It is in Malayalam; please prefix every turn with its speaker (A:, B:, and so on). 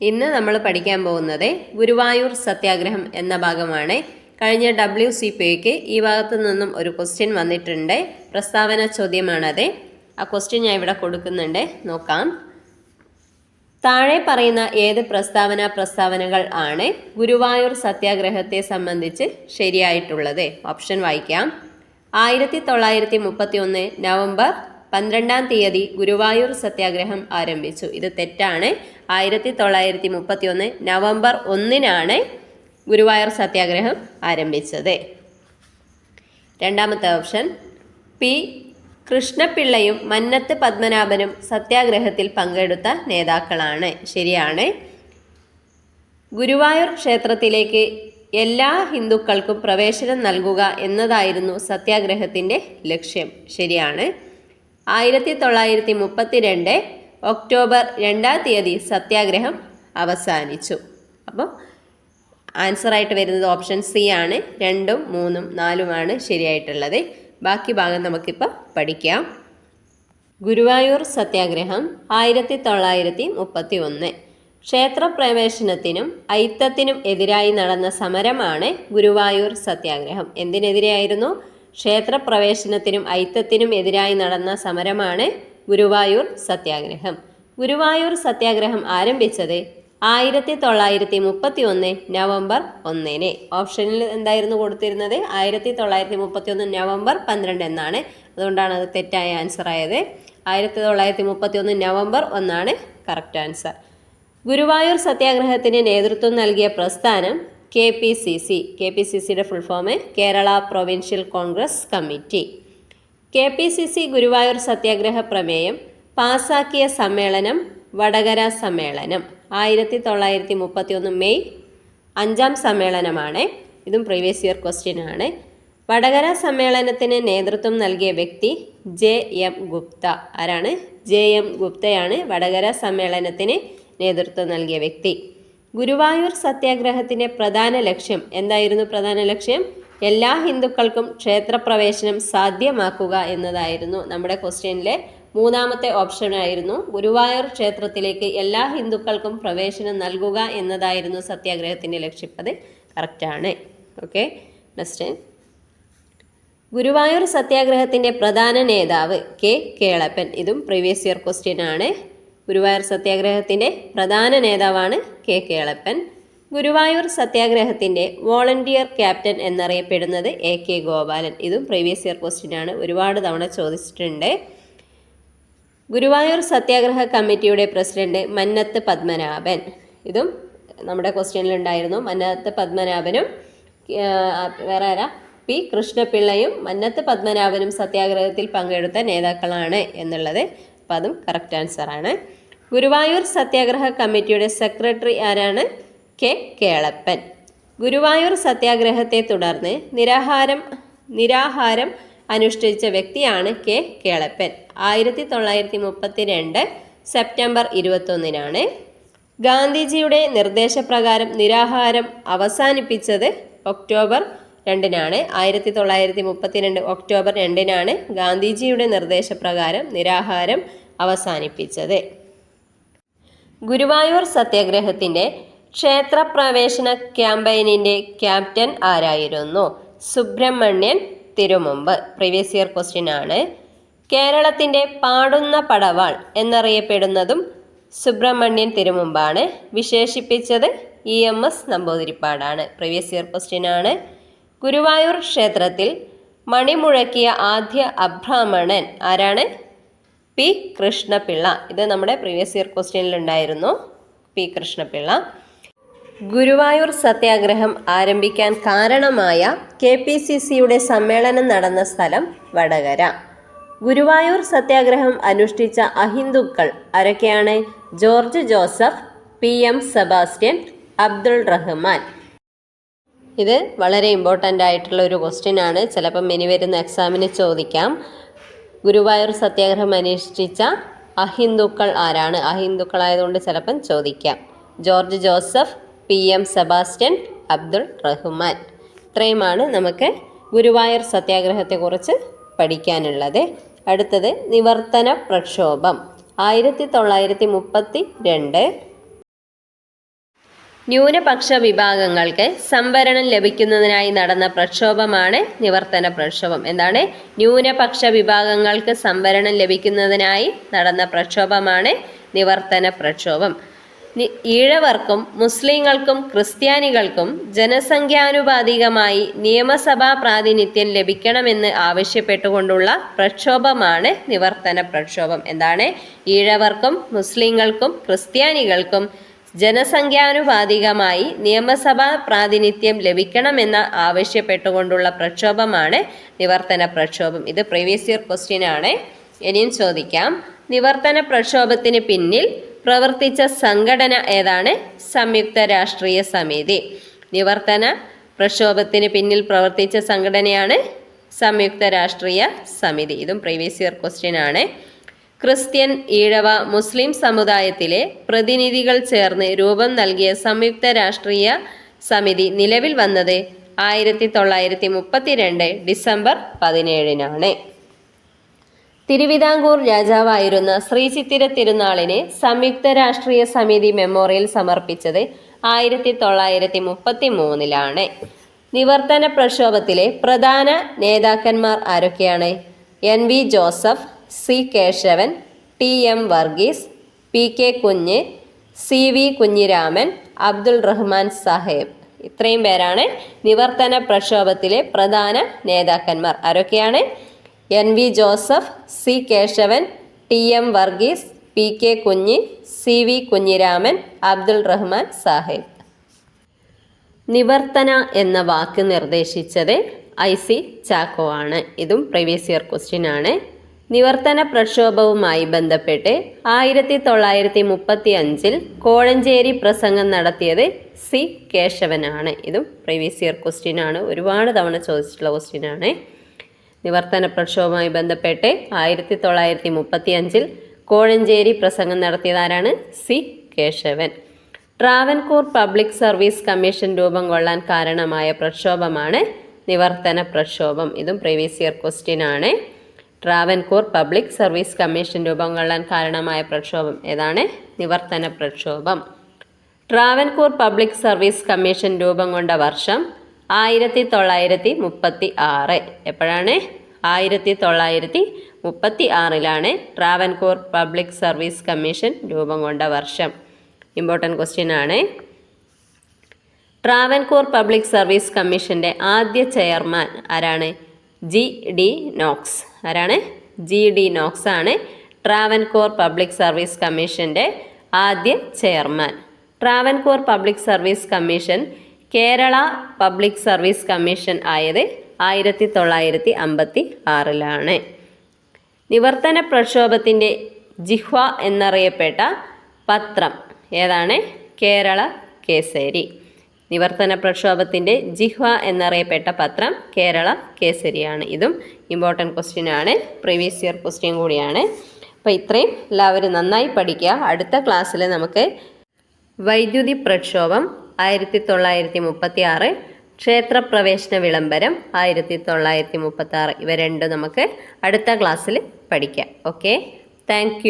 A: ഇന്ന് നമ്മൾ പഠിക്കാൻ പോകുന്നത് ഗുരുവായൂർ സത്യാഗ്രഹം എന്ന ഭാഗമാണ്. കഴിഞ്ഞ ഡബ്ല്യു സി പി പിക്ക് ഈ ഭാഗത്തു നിന്നും ഒരു ക്വസ്റ്റ്യൻ വന്നിട്ടുണ്ട്. പ്രസ്താവന ചോദ്യമാണത്. ആ ക്വസ്റ്റ്യൻ ഞാൻ ഇവിടെ കൊടുക്കുന്നുണ്ട്. നോക്കാം. താഴെ പറയുന്ന ഏത് പ്രസ്താവന പ്രസ്താവനകൾ ആണ് ഗുരുവായൂർ സത്യാഗ്രഹത്തെ സംബന്ധിച്ച് ശരിയായിട്ടുള്ളത്? ഓപ്ഷൻ വായിക്കാം. ആയിരത്തി തൊള്ളായിരത്തി മുപ്പത്തി ഒന്ന് നവംബർ പന്ത്രണ്ടാം തീയതി ഗുരുവായൂർ സത്യാഗ്രഹം ആരംഭിച്ചു. ഇത് തെറ്റാണ്. ആയിരത്തി തൊള്ളായിരത്തി മുപ്പത്തി ഒന്ന് നവംബർ ഒന്നിനാണ് ഗുരുവായൂർ സത്യാഗ്രഹം ആരംഭിച്ചത്. രണ്ടാമത്തെ ഓപ്ഷൻ പി. കൃഷ്ണപിള്ളയും മന്നത്ത് പത്മനാഭനും സത്യാഗ്രഹത്തിൽ പങ്കെടുത്ത നേതാക്കളാണ്. ശരിയാണ്. ഗുരുവായൂർ ക്ഷേത്രത്തിലേക്ക് എല്ലാ ഹിന്ദുക്കൾക്കും പ്രവേശനം നൽകുക എന്നതായിരുന്നു സത്യാഗ്രഹത്തിന്റെ ലക്ഷ്യം. ശരിയാണ്. ആയിരത്തി തൊള്ളായിരത്തി മുപ്പത്തിരണ്ട് ഒക്ടോബർ രണ്ടാം തീയതി സത്യാഗ്രഹം അവസാനിച്ചു. അപ്പോൾ ആൻസറായിട്ട് വരുന്നത് ഓപ്ഷൻ സി ആണ്. രണ്ടും മൂന്നും നാലുമാണ് ശരിയായിട്ടുള്ളത്. ബാക്കി ഭാഗം നമുക്കിപ്പോൾ പഠിക്കാം. ഗുരുവായൂർ സത്യാഗ്രഹം ആയിരത്തി തൊള്ളായിരത്തി മുപ്പത്തി ഒന്ന് ക്ഷേത്രപ്രവേശനത്തിനും ഐത്തത്തിനും എതിരായി നടന്ന സമരമാണ് ഗുരുവായൂർ സത്യാഗ്രഹം. എന്തിനെതിരെയായിരുന്നു? ക്ഷേത്രപ്രവേശനത്തിനും ഐത്തത്തിനും എതിരായി നടന്ന സമരമാണ് ഗുരുവായൂർ സത്യാഗ്രഹം. ഗുരുവായൂർ സത്യാഗ്രഹം ആരംഭിച്ചത് ആയിരത്തി തൊള്ളായിരത്തി മുപ്പത്തി ഒന്ന് നവംബർ ഒന്നിന്. ഓപ്ഷനിൽ എന്തായിരുന്നു കൊടുത്തിരുന്നത്? ആയിരത്തി തൊള്ളായിരത്തി മുപ്പത്തി ഒന്ന് നവംബർ പന്ത്രണ്ട് എന്നാണ്. അതുകൊണ്ടാണ് അത് തെറ്റായ ആൻസർ ആയത്. ആയിരത്തി തൊള്ളായിരത്തി മുപ്പത്തി ഒന്ന് നവംബർ ഒന്നാണ് കറക്റ്റ് ആൻസർ ഗുരുവായൂർ സത്യാഗ്രഹത്തിന് നേതൃത്വം നൽകിയ പ്രസ്ഥാനം K P C C. K P C സിയുടെ full form Kerala provincial Congress committee K P C C Guruvayur സത്യാഗ്രഹ പ്രമേയം പാസാക്കിയ സമ്മേളനം വടകര സമ്മേളനം. ആയിരത്തി തൊള്ളായിരത്തി മുപ്പത്തി ഒന്ന് മെയ് അഞ്ചാം സമ്മേളനമാണ്. ഇതും പ്രീവിയസ് ഇയർ ക്വസ്റ്റ്യൻ ആണ്. വടകര സമ്മേളനത്തിന് നേതൃത്വം നൽകിയ വ്യക്തി ജെ എം ഗുപ്ത. ആരാണ്? ജെ എം ഗുപ്തയാണ് വടകര സമ്മേളനത്തിന് നേതൃത്വം നൽകിയ വ്യക്തി. ഗുരുവായൂർ സത്യാഗ്രഹത്തിന്റെ പ്രധാന ലക്ഷ്യം എന്തായിരുന്നു പ്രധാന ലക്ഷ്യം? എല്ലാ ഹിന്ദുക്കൾക്കും ക്ഷേത്രപ്രവേശനം സാധ്യമാക്കുക എന്നതായിരുന്നു നമ്മുടെ ക്വസ്റ്റ്യനിലെ മൂന്നാമത്തെ ഓപ്ഷനായിരുന്നു. ഗുരുവായൂർ ക്ഷേത്രത്തിലേക്ക് എല്ലാ ഹിന്ദുക്കൾക്കും പ്രവേശനം നൽകുക എന്നതായിരുന്നു സത്യാഗ്രഹത്തിന്റെ ലക്ഷ്യം. അത് കറക്റ്റാണ്. Okay next. ഗുരുവായൂർ സത്യാഗ്രഹത്തിന്റെ പ്രധാന നേതാവ് കെ കേളപ്പൻ. ഇതും പ്രീവിയസ് ഇയർ ക്വസ്റ്റ്യൻ ആണ് ഗുരുവായൂർ സത്യാഗ്രഹത്തിന്റെ പ്രധാന നേതാവാണ് കെ കേളപ്പൻ. ഗുരുവായൂർ സത്യാഗ്രഹത്തിന്റെ വോളണ്ടിയർ ക്യാപ്റ്റൻ എന്നറിയപ്പെടുന്നത് എ കെ ഗോപാലൻ. ഇതും പ്രീവിയസ് ഇയർ ക്വസ്റ്റ്യനാണ് ഒരുപാട് തവണ ചോദിച്ചിട്ടുണ്ട്. ഗുരുവായൂർ സത്യാഗ്രഹ കമ്മിറ്റിയുടെ പ്രസിഡന്റ് മന്നത്ത് പത്മനാഭൻ. ഇതും നമ്മുടെ ക്വസ്റ്റ്യനിലുണ്ടായിരുന്നു മന്നത്ത് പത്മനാഭനും വേറെ ആരാ? പി കൃഷ്ണപിള്ളയും മന്നത്ത് പത്മനാഭനും സത്യാഗ്രഹത്തിൽ പങ്കെടുത്ത നേതാക്കളാണ് എന്നുള്ളത്. അപ്പം അതും കറക്റ്റ് ആൻസറാണ് ഗുരുവായൂർ സത്യാഗ്രഹ കമ്മിറ്റിയുടെ സെക്രട്ടറി ആരാണ്? കെ കേളപ്പൻ. ഗുരുവായൂർ സത്യാഗ്രഹത്തെ തുടർന്ന് നിരാഹാരം നിരാഹാരം അനുഷ്ഠിച്ച വ്യക്തിയാണ് കെ കേളപ്പൻ. ആയിരത്തി തൊള്ളായിരത്തി മുപ്പത്തി രണ്ട് സെപ്റ്റംബർ ഇരുപത്തൊന്നിനാണ് ഗാന്ധിജിയുടെ നിർദ്ദേശപ്രകാരം നിരാഹാരം അവസാനിപ്പിച്ചത് ഒക്ടോബർ രണ്ടിനാണ്. ആയിരത്തി തൊള്ളായിരത്തി മുപ്പത്തിരണ്ട് ഒക്ടോബർ രണ്ടിനാണ് ഗാന്ധിജിയുടെ നിർദ്ദേശപ്രകാരം നിരാഹാരം അവസാനിപ്പിച്ചത്. ഗുരുവായൂർ സത്യാഗ്രഹത്തിന്റെ ക്ഷേത്രപ്രവേശന ക്യാമ്പയിനിന്റെ ക്യാപ്റ്റൻ ആരായിരുന്നു? Subramanian Thirumumbu. Previous year question ആണ്. കേരളത്തിന്റെ പാടുന്ന പടവാൾ എന്നറിയപ്പെടുന്നതും സുബ്രഹ്മണ്യൻ തിരുമുമ്പാണ്. വിശേഷിപ്പിച്ചത് ഇ എം എസ് നമ്പൂതിരിപ്പാടാണ്. പ്രീവിയസ് ഇയർ ക്വസ്റ്റ്യൻ ആണ്. ഗുരുവായൂർ ക്ഷേത്രത്തിൽ മണിമുഴക്കിയ ആദ്യ അബ്രാഹ്മണൻ ആരാണ്? പി കൃഷ്ണപിള്ള. ഇത് നമ്മുടെ പ്രീവിയസ് ഇയർ ക്വസ്റ്റ്യനിലുണ്ടായിരുന്നു പി കൃഷ്ണപിള്ള. ഗുരുവായൂർ സത്യാഗ്രഹം ആരംഭിക്കാൻ കാരണമായ കെ പി സി സിയുടെ സമ്മേളനം നടന്ന സ്ഥലം വടകര. ഗുരുവായൂർ സത്യാഗ്രഹം അനുഷ്ഠിച്ച അഹിന്ദുക്കൾ ആരൊക്കെയാണ്? George Joseph P M Sebastian Abdul Rahman. ഇത് വളരെ ഇമ്പോർട്ടന്റ് ആയിട്ടുള്ള ഒരു ക്വസ്റ്റ്യൻ ആണ്. ചിലപ്പം ഇനി വരുന്ന എക്സാമിന് ചോദിക്കാം. ഗുരുവായൂർ സത്യാഗ്രഹം അനുഷ്ഠിച്ച അഹിന്ദുക്കൾ ആരാണ്? അഹിന്ദുക്കളായതുകൊണ്ട് ചിലപ്പം ചോദിക്കാം. George Joseph P M Sebastian Abdul Rahman. ഇത്രയുമാണ് നമുക്ക് ഗുരുവായൂർ സത്യാഗ്രഹത്തെക്കുറിച്ച് പഠിക്കാനുള്ളത്. അടുത്തത് നിവർത്തന പ്രക്ഷോഭം. ആയിരത്തി തൊള്ളായിരത്തി മുപ്പത്തി രണ്ട് ന്യൂനപക്ഷ വിഭാഗങ്ങൾക്ക് സംവരണം ലഭിക്കുന്നതിനായി നടന്ന പ്രക്ഷോഭമാണ് നിവർത്തന പ്രക്ഷോഭം. എന്താണ്? ന്യൂനപക്ഷ വിഭാഗങ്ങൾക്ക് സംവരണം ലഭിക്കുന്നതിനായി നടന്ന പ്രക്ഷോഭമാണ് നിവർത്തന പ്രക്ഷോഭം. ഈഴവർക്കും മുസ്ലിങ്ങൾക്കും ക്രിസ്ത്യാനികൾക്കും ജനസംഖ്യാനുപാതികമായി നിയമസഭാ പ്രാതിനിധ്യം ലഭിക്കണമെന്ന് ആവശ്യപ്പെട്ടുകൊണ്ടുള്ള പ്രക്ഷോഭമാണ് നിവർത്തന പ്രക്ഷോഭം. എന്താണ്? ഈഴവർക്കും മുസ്ലിങ്ങൾക്കും ക്രിസ്ത്യാനികൾക്കും ജനസംഖ്യാനുപാതികമായി നിയമസഭാ പ്രാതിനിധ്യം ലഭിക്കണമെന്ന് ആവശ്യപ്പെട്ടുകൊണ്ടുള്ള പ്രക്ഷോഭമാണ് നിവർത്തന പ്രക്ഷോഭം. ഇത് പ്രീവിയസ് ഇയർ ക്വസ്റ്റ്യൻ ആണ്. ഇനിയും ചോദിക്കാം. നിവർത്തന പ്രക്ഷോഭത്തിന് പിന്നിൽ പ്രവർത്തിച്ച സംഘടന ഏതാണ്? സംയുക്ത രാഷ്ട്രീയ സമിതി. നിവർത്തന പ്രക്ഷോഭത്തിന് പിന്നിൽ പ്രവർത്തിച്ച സംഘടനയാണ് സംയുക്ത രാഷ്ട്രീയ സമിതി. ഇതും പ്രീവിയസ് ഇയർ ക്വസ്റ്റ്യൻ ആണ്. ക്രിസ്ത്യൻ ഈഴവ മുസ്ലിം സമുദായത്തിലെ പ്രതിനിധികൾ ചേർന്ന് രൂപം നൽകിയ സംയുക്ത രാഷ്ട്രീയ സമിതി നിലവിൽ വന്നത് ആയിരത്തി തൊള്ളായിരത്തി മുപ്പത്തിരണ്ട് ഡിസംബർ പതിനേഴിനാണ്. തിരുവിതാംകൂർ രാജാവായിരുന്ന ശ്രീ ചിത്തിര തിരുനാളിനെ സംയുക്ത രാഷ്ട്രീയ സമിതി മെമ്മോറിയൽ സമർപ്പിച്ചത് ആയിരത്തി തൊള്ളായിരത്തി മുപ്പത്തി മൂന്നിലാണ് നിവർത്തന പ്രക്ഷോഭത്തിലെ പ്രധാന നേതാക്കന്മാർ ആരൊക്കെയാണ്? N V Joseph C Kesavan T M Varghese P K Kunju C V Kunhiraman Abdul Rahman Saheb. ഇത്രയും പേരാണ് നിവർത്തന പ്രക്ഷോഭത്തിലെ പ്രധാന നേതാക്കന്മാർ. ആരൊക്കെയാണ്? N V Joseph C Kesavan T M Varghese P K Kunhi C V Kunhiraman Abdul Rahman Sahib. നിവർത്തന എന്ന വാക്ക് നിർദ്ദേശിച്ചത് ഐ സി ചാക്കോ ആണ്. ഇതും പ്രീവിയസ് ഇയർ ക്വസ്റ്റ്യൻ ആണ്. നിവർത്തന പ്രക്ഷോഭവുമായി ബന്ധപ്പെട്ട് ആയിരത്തി തൊള്ളായിരത്തി മുപ്പത്തി അഞ്ചിൽ കോഴഞ്ചേരി പ്രസംഗം നടത്തിയത് സി കേശവനാണ്. ഇതും പ്രീവിയസ് ഇയർ ക്വസ്റ്റ്യൻ ആണ്. ഒരുപാട് തവണ ചോദിച്ചിട്ടുള്ള ക്വസ്റ്റ്യൻ ആണ്. നിവർത്തന പ്രക്ഷോഭവുമായി ബന്ധപ്പെട്ട് ആയിരത്തി തൊള്ളായിരത്തി മുപ്പത്തി അഞ്ചിൽ കോഴഞ്ചേരി പ്രസംഗം നടത്തിയതാരാണ് C Kesavan. Travancore public service commission രൂപം കൊള്ളാൻ കാരണമായ പ്രക്ഷോഭമാണ് നിവർത്തന പ്രക്ഷോഭം. ഇതും പ്രീവിയസ് ഇയർ ക്വസ്റ്റ്യൻ ആണ്. ട്രാവൻകൂർ പബ്ലിക് സർവീസ് കമ്മീഷൻ രൂപം കൊള്ളാൻ കാരണമായ പ്രക്ഷോഭം ഏതാണ്? നിവർത്തന പ്രക്ഷോഭം. ട്രാവൻകൂർ പബ്ലിക് സർവീസ് കമ്മീഷൻ രൂപം കൊണ്ട വർഷം ആയിരത്തി തൊള്ളായിരത്തി മുപ്പത്തി ആറ്. എപ്പോഴാണ്? ആയിരത്തി തൊള്ളായിരത്തി മുപ്പത്തി ആറിലാണ് ട്രാവൻകൂർ പബ്ലിക് സർവീസ് കമ്മീഷൻ രൂപം കൊണ്ട വർഷം. ഇമ്പോർട്ടന്റ് ക്വസ്റ്റ്യൻ ആണ്. ട്രാവൻകൂർ പബ്ലിക് സർവീസ് കമ്മീഷന്റെ ആദ്യ ചെയർമാൻ ആരാണ്? G D Knox. ആരാണ്? ജി ഡി നോക്സ് ആണ് ട്രാവൻകൂർ പബ്ലിക് സർവീസ് കമ്മീഷന്റെ ആദ്യ chairman. Travancore public service commission Kerala public service commission ആയത് ആയിരത്തി തൊള്ളായിരത്തി അമ്പത്തി ആറിലാണ് നിവർത്തന പ്രക്ഷോഭത്തിന്റെ ജിഹ്വ എന്നറിയപ്പെട്ട പത്രം ഏതാണ്? കേരള കേസരി. നിവർത്തന പ്രക്ഷോഭത്തിന്റെ ജിഹ്വ എന്നറിയപ്പെട്ട പത്രം കേരള കേസരിയാണ്. ഇതും ഇമ്പോർട്ടന്റ് ക്വസ്റ്റ്യൻ ആണ്. പ്രീവിയസ് ഇയർ ക്വസ്റ്റ്യൻ കൂടിയാണ്. അപ്പോൾ ഇത്രയും എല്ലാവരും നന്നായി പഠിക്കുക. അടുത്ത ക്ലാസ്സിൽ നമുക്ക് വൈദ്യുതി പ്രക്ഷോഭം ആയിരത്തി തൊള്ളായിരത്തി മുപ്പത്തി ആറ് ക്ഷേത്രപ്രവേശന വിളംബരം ആയിരത്തി തൊള്ളായിരത്തി മുപ്പത്തി ആറ് ഇവ രണ്ടും നമുക്ക് അടുത്ത ക്ലാസ്സിൽ പഠിക്കാം. Okay thank